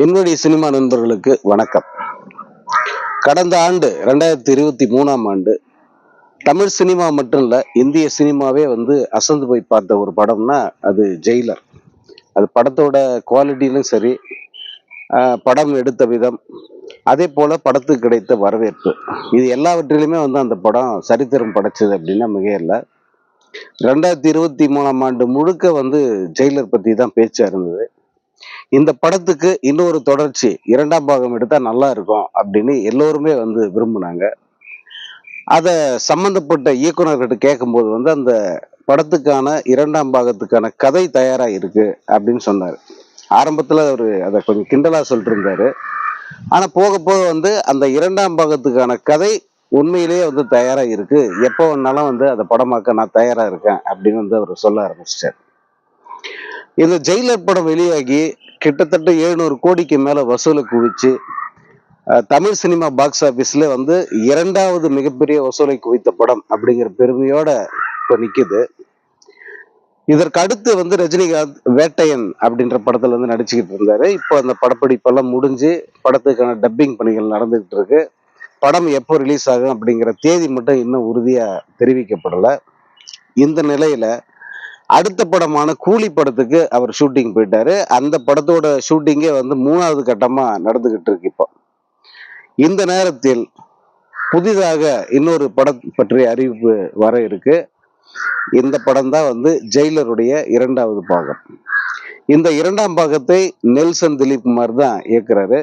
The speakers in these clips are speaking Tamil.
என்னுடைய சினிமா நண்பர்களுக்கு வணக்கம். கடந்த ஆண்டு ரெண்டாயிரத்தி இருபத்தி மூணாம் ஆண்டு தமிழ் சினிமா மட்டும் இல்லை இந்திய சினிமாவே வந்து அசந்து போய் பார்த்த ஒரு படம்னா அது ஜெயிலர் அது படத்தோட குவாலிட்டியிலும் சரி படம் எடுத்த விதம் அதே போல் படத்துக்கு கிடைத்த வரவேற்பு. இது எல்லாவற்றிலுமே வந்து அந்த படம் சரித்திரம் படைச்சது அப்படின்னா மிகையில்லை ரெண்டாயிரத்தி இருபத்தி மூணாம் ஆண்டு முழுக்க வந்து ஜெயிலர் பற்றி தான் பேச்சாக இருந்தது. இந்த படத்துக்கு இன்னொரு தொடர்ச்சி இரண்டாம் பாகம் எடுத்தால் நல்லா இருக்கும் அப்படின்னு எல்லோருமே வந்து விரும்புனாங்க. அதை சம்மந்தப்பட்ட இயக்குனர்கிட்ட கேட்கும்போது வந்து அந்த படத்துக்கான இரண்டாம் பாகத்துக்கான கதை தயாராக இருக்கு அப்படின்னு சொன்னார். ஆரம்பத்தில் அவர் அதை கொஞ்சம் கிண்டலாக சொல்லிட்டு இருந்தாரு ஆனால் போக போக வந்து அந்த இரண்டாம் பாகத்துக்கான கதை உண்மையிலேயே வந்து தயாராக இருக்கு. எப்போ வேணாலும் வந்து அதை படமாக்க நான் தயாராக இருக்கேன் அப்படின்னு வந்து அவர் சொல்ல ஆரம்பிச்சிட்டார். இந்த ஜெயிலர் படம் வெளியாகி கிட்டத்தட்ட எழுநூறு கோடிக்கு மேல வசூலை குவிச்சு தமிழ் சினிமா பாக்ஸ் ஆபீஸ்ல வந்து இரண்டாவது மிகப்பெரிய வசூலை குவித்த படம் அப்படிங்கிற பெருமையோட இப்ப நிக்குது. இதற்கு அடுத்து வந்து ரஜினிகாந்த் வேட்டையன் அப்படின்ற படத்துல வந்து நடிச்சுக்கிட்டு இருந்தாரு. இப்போ அந்த படப்பிடிப்பெல்லாம் முடிஞ்சு படத்துக்கான டப்பிங் பணிகள் நடந்துகிட்டு இருக்கு. படம் எப்போ ரிலீஸ் ஆகும் அப்படிங்கிற தேதி மட்டும் இன்னும் உறுதியா தெரிவிக்கப்படல. இந்த நிலையில அடுத்த படமான கூலி படத்துக்கு அவர் ஷூட்டிங் போயிட்டாரு. அந்த படத்தோட ஷூட்டிங்கே வந்து மூணாவது கட்டமா நடந்துகிட்டு இருக்கு இப்போ. இந்த நேரத்தில் புதிதாக இன்னொரு படம் பற்றிய அறிவிப்பு வர இருக்கு. இந்த படம் தான் வந்து ஜெயிலருடைய இரண்டாவது பாகம். இந்த இரண்டாம் பாகத்தை நெல்சன் திலீப் குமார் தான் இயக்குறாரு.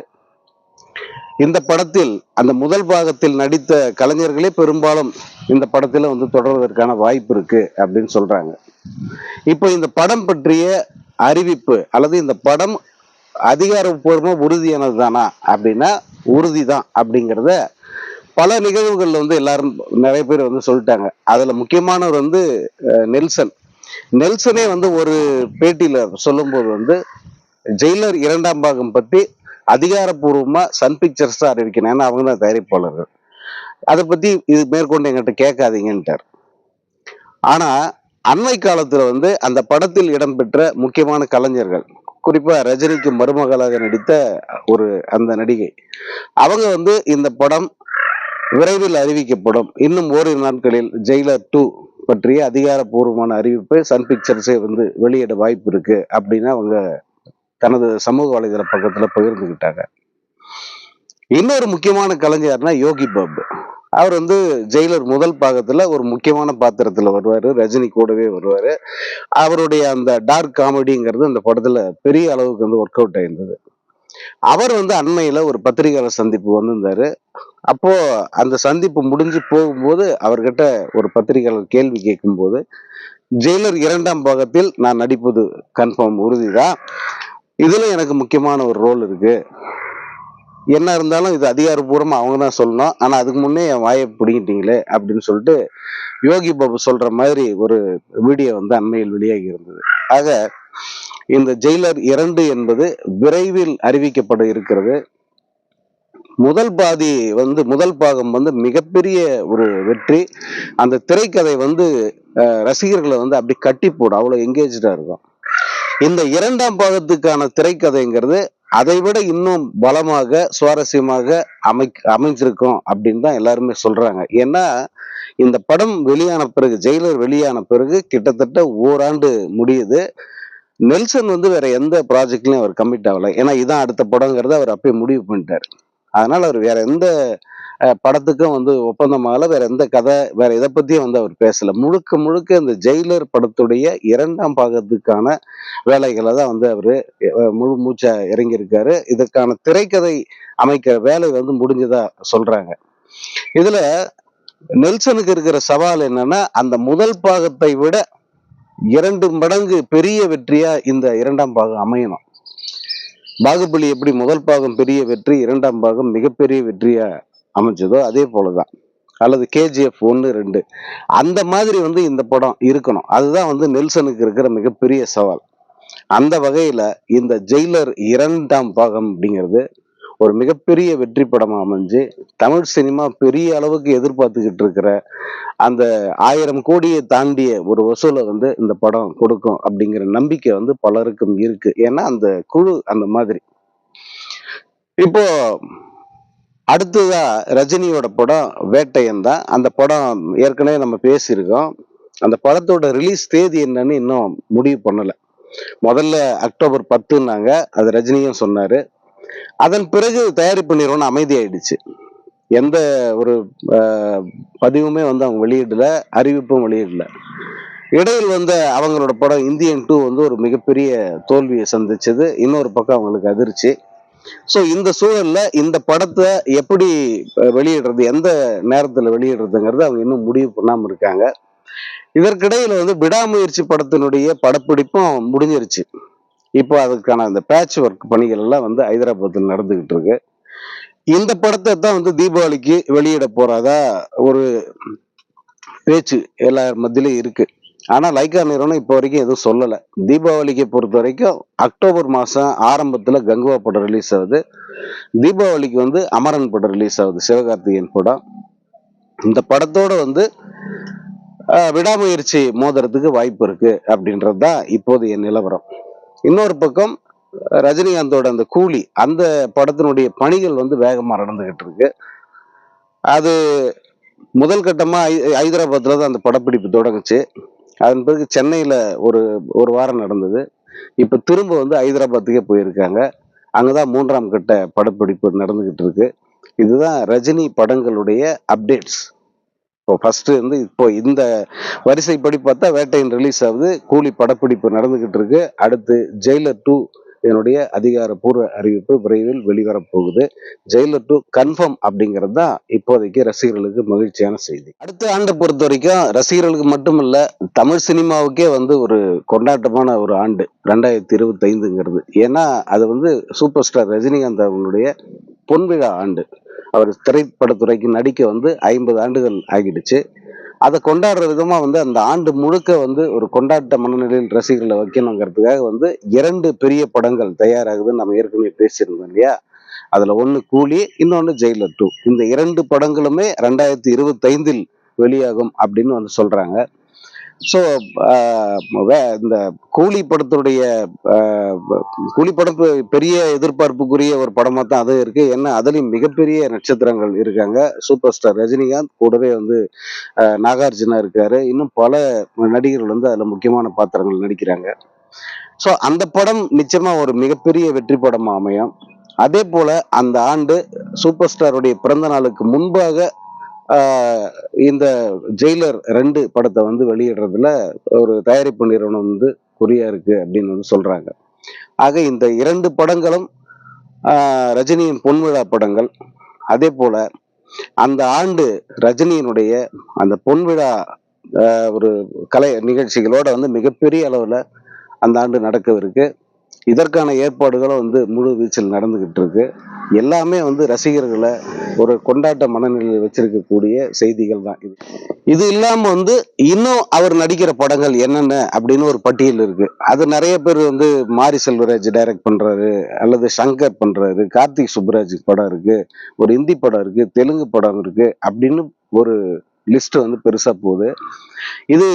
இந்த படத்தில் அந்த முதல் பாகத்தில் நடித்த கலைஞர்களே பெரும்பாலும் இந்த படத்தில் வந்து தொடர்வதற்கான வாய்ப்பு இருக்கு அப்படின்னு சொல்றாங்க. இப்போ இந்த படம் பற்றிய அறிவிப்பு அல்லது இந்த படம் அதிகாரப்பூர்வமாக உறுதியானது தானா அப்படின்னா உறுதி தான் அப்படிங்கிறத பல நிகழ்வுகளில் வந்து எல்லாரும் நிறைய பேர் வந்து சொல்லிட்டாங்க. அதில் முக்கியமானவர் வந்து நெல்சன். நெல்சனே வந்து ஒரு பேட்டியில் சொல்லும்போது வந்து ஜெயிலர் இரண்டாம் பாகம் பற்றி அதிகாரப்பூர்வமாக சன் பிக்சர்ஸ் தான் அறிவிக்கணும். ஏன்னா அவங்க தான் தயாரிப்பாளர்கள். அதை பற்றி இது மேற்கொண்டு எங்கிட்ட கேட்காதீங்கன்ட்டார். ஆனால் அண்மை காலத்துல வந்து அந்த படத்தில் இடம்பெற்ற முக்கியமான கலைஞர்கள் குறிப்பா ரஜினிக்கு மருமகளாக நடித்த ஒரு அந்த நடிகை அவங்க வந்து இந்த படம் விரைவில் அறிவிக்கப்படும். இன்னும் ஓரிரு நாட்களில் ஜெயிலர் டூ பற்றிய அதிகாரப்பூர்வமான அறிவிப்பு சன் பிக்சர்ஸே வந்து வெளியிட வாய்ப்பு இருக்கு அப்படின்னு அவங்க தனது சமூக வலைதள பக்கத்துல பகிர்ந்துக்கிட்டாங்க இன்னொரு முக்கியமான கலைஞர்னா யோகி பாபு. அவர் வந்து ஜெயிலர் முதல் பாகத்தில் ஒரு முக்கியமான பாத்திரத்தில் வருவார். ரஜினி கூடவே வருவார். அவருடைய அந்த டார்க் காமெடிங்கிறது அந்த படத்தில் பெரிய அளவுக்கு வந்து ஒர்க் அவுட் ஆயிருந்தது. அவர் வந்து அண்மையில் ஒரு பத்திரிகையாளர் சந்திப்பு வந்திருந்தாரு. அப்போ அந்த சந்திப்பு முடிஞ்சு போகும்போது அவர்கிட்ட ஒரு பத்திரிகையாளர் கேள்வி கேட்கும்போது ஜெயிலர் இரண்டாம் பாகத்தில் நான் நடிப்பது கன்ஃபார்ம் உறுதிதான். இதில் எனக்கு முக்கியமான ஒரு ரோல் இருக்குது என்ன இருந்தாலும் இது அதிகாரப்பூர்வமாக அவங்க தான் சொல்லணும். ஆனால் அதுக்கு முன்னே என் வாயை பிடிங்கிட்டீங்களே அப்படின்னு சொல்லிட்டு யோகி பாபு சொல்கிற மாதிரி ஒரு வீடியோ வந்து அண்மையில் வெளியாகி இருந்தது. ஆக இந்த ஜெயிலர் இரண்டு என்பது விரைவில் அறிவிக்கப்பட இருக்கிறது. முதல் பாதி வந்து முதல் பாகம் வந்து மிகப்பெரிய ஒரு வெற்றி. அந்த திரைக்கதை வந்து ரசிகர்களை வந்து அப்படி கட்டி போடும். அவ்வளோ எங்கேஜா இருக்கும். இந்த இரண்டாம் பாகத்துக்கான திரைக்கதைங்கிறது அதை விட இன்னும் பலமாக சுவாரஸ்யமாக அமை அமைஞ்சிருக்கும் அப்படின்னு தான் எல்லாருமே சொல்றாங்க. ஏன்னா இந்த படம் வெளியான பிறகு ஜெயிலர் வெளியான பிறகு கிட்டத்தட்ட ஓராண்டு முடியுது. நெல்சன் வந்து வேற எந்த ப்ராஜெக்ட்லையும் அவர் கமிட் ஆகலை. ஏன்னா இதான் அடுத்த படங்கிறத அவர் அப்பயே முடிவு பண்ணிட்டார். அதனால அவர் வேற எந்த படத்துக்கும் வந்து ஒப்பந்தமாகல. வேற எந்த கதை வேற இதை பத்தியும் வந்து அவர் பேசல. முழுக்க முழுக்க இந்த ஜெயிலர் படத்துடைய இரண்டாம் பாகத்துக்கான வேலைகளை தான் வந்து அவரு முழு மூச்சா இறங்கியிருக்காரு. இதற்கான திரைக்கதை அமைக்கிற வேலை வந்து முடிஞ்சதா சொல்றாங்க. இதுல நெல்சனுக்கு இருக்கிற சவால் என்னன்னா அந்த முதல் பாகத்தை விட இரண்டு மடங்கு பெரிய வெற்றியா இந்த இரண்டாம் பாகம் அமையணும். பாகுபலி எப்படி முதல் பாகம் பெரிய வெற்றி இரண்டாம் பாகம் மிகப்பெரிய வெற்றியா அமைஞ்சதோ அதே போலதான். அல்லது கேஜிஎஃப் ஒன்று ரெண்டு. அந்த மாதிரி வந்து இந்த படம் இருக்கணும். அதுதான் வந்து நெல்சனுக்கு இருக்கிற மிகப்பெரிய சவால். அந்த வகையில் இந்த ஜெயிலர் இரண்டாம் பாகம் அப்படிங்கிறது ஒரு மிகப்பெரிய வெற்றி படமாக அமைஞ்சு தமிழ் சினிமா பெரிய அளவுக்கு எதிர்பார்த்துக்கிட்டு இருக்கிற அந்த ஆயிரம் கோடியை தாண்டிய ஒரு வசூலை வந்து இந்த படம் கொடுக்கும் அப்படிங்கிற நம்பிக்கை வந்து பலருக்கும் இருக்கு. ஏன்னா அந்த குழு அந்த மாதிரி. இப்போ அடுத்ததா ரஜினியோட படம் வேட்டையன் தான். அந்த படம் ஏற்கனவே நம்ம பேசியிருக்கோம். அந்த படத்தோட ரிலீஸ் தேதி என்னன்னு இன்னும் முடிவு பண்ணல. முதல்ல அக்டோபர் பத்துன்னாங்க. அது ரஜினியும் சொன்னாரு. அதன் பிறகு தயாரிப்பு நிறுவனம் அமைதியாயிடுச்சு. எந்த ஒரு பதிவுமே வந்து அவங்க வெளியிடல அறிவிப்பும் வெளியிடல. இடையில் வந்த அவங்களோட படம் இந்தியன் டூ வந்து ஒரு மிகப்பெரிய தோல்வியை சந்திச்சது. இன்னொரு பக்கம் அவங்களுக்கு அதிர்ச்சி. ஸோ இந்த சூழல்ல இந்த படத்தை எப்படி வெளியிடுறது எந்த நேரத்தில் வெளியிடுறதுங்கிறது அவங்க இன்னும் முடிவு பண்ணாமல் இருக்காங்க. இதற்கிடையில வந்து விடாமுயற்சி படத்தினுடைய படப்பிடிப்பும் முடிஞ்சிருச்சு. இப்போ அதுக்கான அந்த பேட்ச் ஒர்க் பணிகள் எல்லாம் வந்து ஹைதராபாத்தில் நடந்துகிட்டு இருக்கு. இந்த படத்தை தான் வந்து தீபாவளிக்கு வெளியிட போறதா ஒரு பேச்சு எல்லார் மத்தியிலும் இருக்கு. ஆனால் லைக்கா நிறுவனம் இப்போ வரைக்கும் எதுவும் சொல்லலை. தீபாவளிக்கு பொறுத்த வரைக்கும் அக்டோபர் மாதம் ஆரம்பத்தில் கங்குவா படம் ரிலீஸ் ஆகுது. தீபாவளிக்கு வந்து அமரன் படம் ரிலீஸ் ஆகுது சிவகார்த்திகேயன் படம். இந்த படத்தோட வந்து விடாமுயற்சி மோதுறதுக்கு வாய்ப்பு இருக்குது அப்படின்றது தான் இப்போதைய நிலவரம். இன்னொரு பக்கம் ரஜினிகாந்தோட அந்த கூலி அந்த படத்தினுடைய பணிகள் வந்து வேகமாக நடந்துக்கிட்டு இருக்கு. அது முதல் கட்டமாக ஹைதராபாத்தில் தான் அந்த படப்பிடிப்பு தொடங்குச்சு. அதன் பிறகு சென்னையில் ஒரு ஒரு வாரம் நடந்தது. இப்போ திரும்ப வந்து ஹைதராபாத்துக்கே போயிருக்காங்க. அங்கே தான் மூன்றாம் கட்ட படப்பிடிப்பு நடந்துக்கிட்டு இருக்கு இதுதான் ரஜினி படங்களுடைய அப்டேட்ஸ். இப்போ ஃபஸ்ட்டு வந்து இப்போ இந்த வரிசைப்படி பார்த்தா வேட்டையின் ரிலீஸ் ஆகுது. கூலி படப்பிடிப்பு நடந்துக்கிட்டு இருக்கு அடுத்து ஜெயிலர் டூ இதனுடைய அதிகாரப்பூர்வ அறிவிப்பு விரைவில் வெளிவரப் போகுது ஜெயிலர் டூ கன்ஃபார்ம் அப்படிங்கிறது தான் இப்போதைக்கு ரசிகர்களுக்கு மகிழ்ச்சியான செய்தி. அடுத்த ஆண்டை பொறுத்த வரைக்கும் ரசிகர்களுக்கு மட்டுமல்ல தமிழ் சினிமாவுக்கே வந்து ஒரு கொண்டாட்டமான ஒரு ஆண்டு ரெண்டாயிரத்தி இருபத்தைந்துங்கிறது. ஏன்னா அது வந்து சூப்பர் ஸ்டார் ரஜினிகாந்த் அவங்களுடைய பொன்விழா ஆண்டு. அவர் திரைப்படத்துறைக்கு நடிக்க வந்து ஐம்பது ஆண்டுகள் ஆகிடுச்சு. அதை கொண்டாடுற விதமாக வந்து அந்த ஆண்டு முழுக்க வந்து ஒரு கொண்டாட்ட மனநிலையில் ரசிகர்களை வைக்கணுங்கிறதுக்காக வந்து இரண்டு பெரிய படங்கள் தயாராகுதுன்னு நம்ம ஏற்கனவே பேசியிருந்தோம் இல்லையா? அதில் ஒன்று கூலி இன்னொன்று ஜெயிலர் டூ. இந்த இரண்டு படங்களுமே ரெண்டாயிரத்தி இருபத்தைந்தில் வெளியாகும் அப்படின்னு வந்து சொல்கிறாங்க ஸோ uh, இந்த கூலி படத்துடைய கூலி படத்து பெரிய எதிர்பார்ப்புக்குரிய ஒரு படமாக தான் அது இருக்கு. ஏன்னா அதுலேயும் மிகப்பெரிய நட்சத்திரங்கள் இருக்காங்க. சூப்பர் ஸ்டார் ரஜினிகாந்த் கூடவே வந்து நாகார்ஜுனா இருக்காரு. இன்னும் பல நடிகர்கள் வந்து அதில் முக்கியமான பாத்திரங்கள் நடிக்கிறாங்க. ஸோ அந்த படம் நிச்சயமா ஒரு மிகப்பெரிய வெற்றி படமாக அமையும். அதே போல அந்த ஆண்டு சூப்பர் ஸ்டாருடைய பிறந்த நாளுக்கு முன்பாக இந்த ஜெயிலர் ரெண்டு படத்தை வந்து வெளியிடுறதுல ஒரு தயாரிப்பு நிறுவனம் வந்து குறியா இருக்கு அப்படின்னு வந்து சொல்றாங்க. ஆக இந்த இரண்டு படங்களும் ரஜினியின் பொன்விழா படங்கள். அதே போல அந்த ஆண்டு ரஜினியினுடைய அந்த பொன்விழா ஒரு கலை நிகழ்ச்சிகளோட வந்து மிகப்பெரிய அளவில் அந்த ஆண்டு நடக்கவிருக்கு. இதற்கான ஏற்பாடுகளும் வந்து முழு வீச்சில் நடந்துகிட்டு இருக்கு. எல்லாமே வந்து ரசிகர்களை ஒரு கொண்டாட்ட மனநிலையில் வச்சிருக்கக்கூடிய செய்திகள் தான் இது. இது இல்லாமல் வந்து இன்னும் அவர் நடிக்கிற படங்கள் என்னென்ன அப்படின்னு ஒரு பட்டியல் இருக்கு. அது நிறைய பேர் வந்து மாரி செல்வராஜ் டைரக்ட் பண்றாரு அல்லது சங்கர் பண்றாரு கார்த்திக் சுப்ராஜ் படம் இருக்கு ஒரு ஹிந்தி படம் இருக்கு தெலுங்கு படம் இருக்கு அப்படின்னு ஒரு லிஸ்ட் வந்து பெருசா போகுது. இது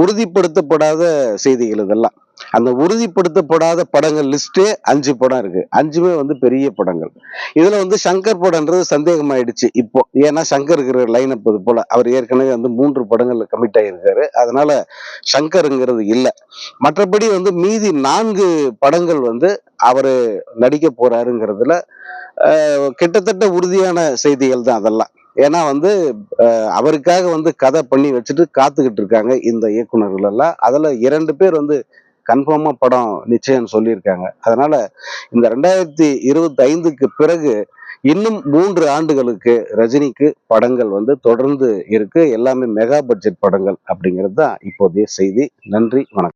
உறுதிப்படுத்தப்படாத செய்திகள் இதெல்லாம். அந்த உறுதிப்படுத்தப்படாத படங்கள் லிஸ்டே அஞ்சு படம் இருக்கு. அஞ்சுமே வந்து பெரிய படங்கள். இதுல வந்து சங்கர் படம்ன்றது சந்தேகமாயிடுச்சு இப்போ. ஏன்னா சங்கர் இருக்கிற லைன் அப் போல அவர் ஏற்கனவே வந்து மூன்று படங்கள்ல கமிட் ஆகியிருக்காரு அதனால சங்கருங்கிறது இல்லை. மற்றபடி வந்து மீதி நான்கு படங்கள் வந்து அவரு நடிக்க போறாருங்கிறதுல கிட்டத்தட்ட உறுதியான செய்திகள் தான் அதெல்லாம். ஏன்னா வந்து அவருக்காக வந்து கதை பண்ணி வச்சுட்டு காத்துக்கிட்டு இருக்காங்க இந்த இயக்குனர்கள் எல்லாம். அதுல இரண்டு பேர் வந்து கன்ஃபார்மாக படம் நிச்சயம் சொல்லியிருக்காங்க. அதனால் இந்த ரெண்டாயிரத்தி இருபத்தி ஐந்துக்கு பிறகு இன்னும் மூன்று ஆண்டுகளுக்கு ரஜினிக்கு படங்கள் வந்து தொடர்ந்து இருக்கு. எல்லாமே மெகா பட்ஜெட் படங்கள் அப்படிங்கிறது தான் இப்போதைய செய்தி. நன்றி வணக்கம்.